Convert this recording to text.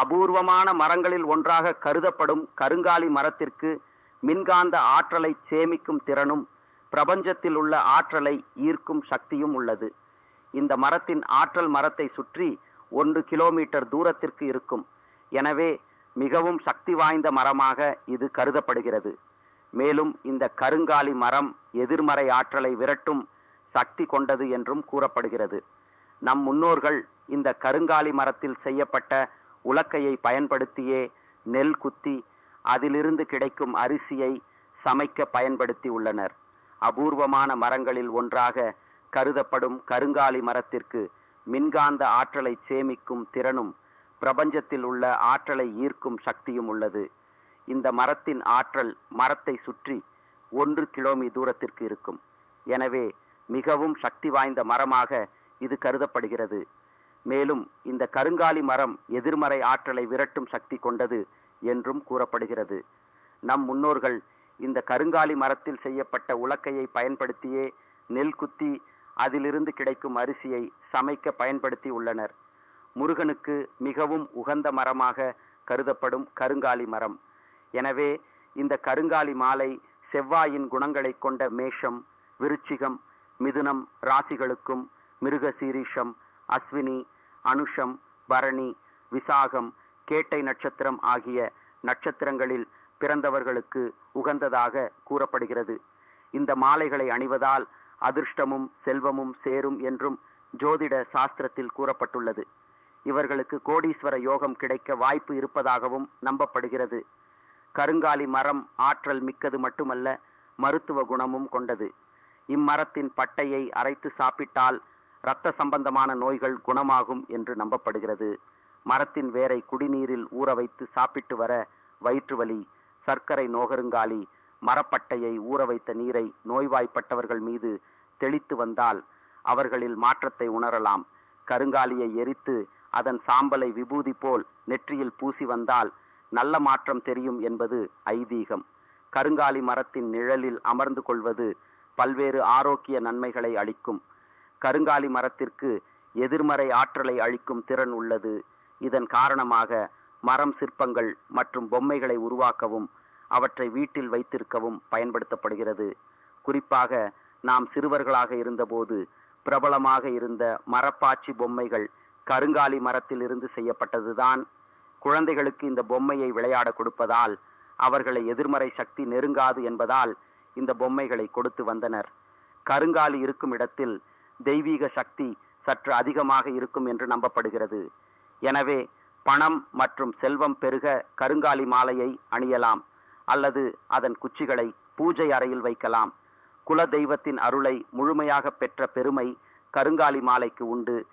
அபூர்வமான மரங்களில் ஒன்றாக கருதப்படும் கருங்காலி மரத்திற்கு மின்காந்த ஆற்றலை சேமிக்கும் திறனும் பிரபஞ்சத்தில் உள்ள ஆற்றலை ஈர்க்கும் சக்தியும் உள்ளது. இந்த மரத்தின் ஆற்றல் மரத்தை சுற்றி ஒன்று கிலோமீட்டர் தூரத்திற்கு இருக்கும். எனவே மிகவும் சக்தி வாய்ந்த மரமாக இது கருதப்படுகிறது. மேலும் இந்த கருங்காலி மரம் எதிர்மறை ஆற்றலை விரட்டும் சக்தி கொண்டது என்றும் கூறப்படுகிறது. நம் முன்னோர்கள் இந்த கருங்காலி மரத்தில் செய்யப்பட்ட உலக்கையை பயன்படுத்தியே நெல் குத்தி அதிலிருந்து கிடைக்கும் அரிசியை சமைக்க பயன்படுத்தி உள்ளனர். அபூர்வமான மரங்களில் ஒன்றாக கருதப்படும் கருங்காலி மரத்திற்கு மின்காந்த ஆற்றலை சேமிக்கும் திறனும் பிரபஞ்சத்தில் உள்ள ஆற்றலை ஈர்க்கும் சக்தியும் உள்ளது. இந்த மரத்தின் ஆற்றல் மரத்தை சுற்றி ஒன்று கிலோமீ தூரத்திற்கு இருக்கும். எனவே மிகவும் சக்தி வாய்ந்த மரமாக இது கருதப்படுகிறது. மேலும் இந்த கருங்காலி மரம் எதிர்மறை ஆற்றலை விரட்டும் சக்தி கொண்டது என்றும் கூறப்படுகிறது. நம் முன்னோர்கள் இந்த கருங்காலி மரத்தில் செய்யப்பட்ட உலக்கையை பயன்படுத்தியே நெல் குத்தி அதிலிருந்து கிடைக்கும் அரிசியை சமைக்க பயன்படுத்தி உள்ளனர். முருகனுக்கு மிகவும் உகந்த மரமாக கருதப்படும் கருங்காலி மரம். எனவே இந்த கருங்காலி மாலை செவ்வாயின் குணங்களைக் கொண்ட மேஷம் விருச்சிகம் மிதுனம் ராசிகளுக்கும் மிருக சீரீஷம் அஸ்வினி அனுஷம் பரணி விசாகம் கேட்டை நட்சத்திரம் ஆகிய நட்சத்திரங்களில் பிறந்தவர்களுக்கு உகந்ததாக கூறப்படுகிறது. இந்த மாலைகளை அணிவதால் அதிர்ஷ்டமும் செல்வமும் சேரும் என்றும் ஜோதிட சாஸ்திரத்தில் கூறப்பட்டுள்ளது. இவர்களுக்கு கோடீஸ்வர யோகம் கிடைக்க வாய்ப்பு இருப்பதாகவும் நம்பப்படுகிறது. கருங்காலி மரம் ஆற்றல் மிக்கது மட்டுமல்ல மருத்துவ குணமும் கொண்டது. இம்மரத்தின் பட்டையை அரைத்து சாப்பிட்டால் இரத்த சம்பந்தமான நோய்கள் குணமாகும் என்று நம்பப்படுகிறது. மரத்தின் வேரை குடிநீரில் ஊற வைத்து சாப்பிட்டு வர வயிற்று வலி சர்க்கரை நோகருங்காலி மரப்பட்டையை ஊற வைத்த நீரை நோய்வாய்ப்பட்டவர்கள் மீது தெளித்து வந்தால் அவர்களில் மாற்றத்தை உணரலாம். கருங்காலியை எரித்து அதன் சாம்பலை விபூதி போல் நெற்றியில் பூசி வந்தால் நல்ல மாற்றம் தெரியும் என்பது ஐதீகம். கருங்காலி மரத்தின் நிழலில் அமர்ந்து கொள்வது பல்வேறு ஆரோக்கிய நன்மைகளை அளிக்கும். கருங்காலி மரத்திற்கு எதிர்மறை ஆற்றலை அளிக்கும் திறன் உள்ளது. இதன் காரணமாக மரம் சிற்பங்கள் மற்றும் பொம்மைகளை உருவாக்கவும் அவற்றை வீட்டில் வைத்திருக்கவும் பயன்படுத்தப்படுகிறது. குறிப்பாக நாம் சிறுவர்களாக இருந்தபோது பிரபலமாக இருந்த மரப்பாச்சி பொம்மைகள் கருங்காலி மரத்தில் இருந்து செய்யப்பட்டதுதான். குழந்தைகளுக்கு இந்த பொம்மையை விளையாட கொடுப்பதால் அவர்களை எதிர்மறை சக்தி நெருங்காது என்பதால் இந்த பொம்மைகளை கொடுத்து வந்தனர். கருங்காலி இருக்கும் இடத்தில் தெய்வீக சக்தி சற்று அதிகமாக இருக்கும் என்று நம்பப்படுகிறது. எனவே பணம் மற்றும் செல்வம் பெருக கருங்காலி மாலையை அணியலாம் அல்லது அதன் குச்சிகளை பூஜை அறையில் வைக்கலாம். குல தெய்வத்தின் அருளை முழுமையாக பெற்ற பெருமை கருங்காலி மாலைக்கு உண்டு.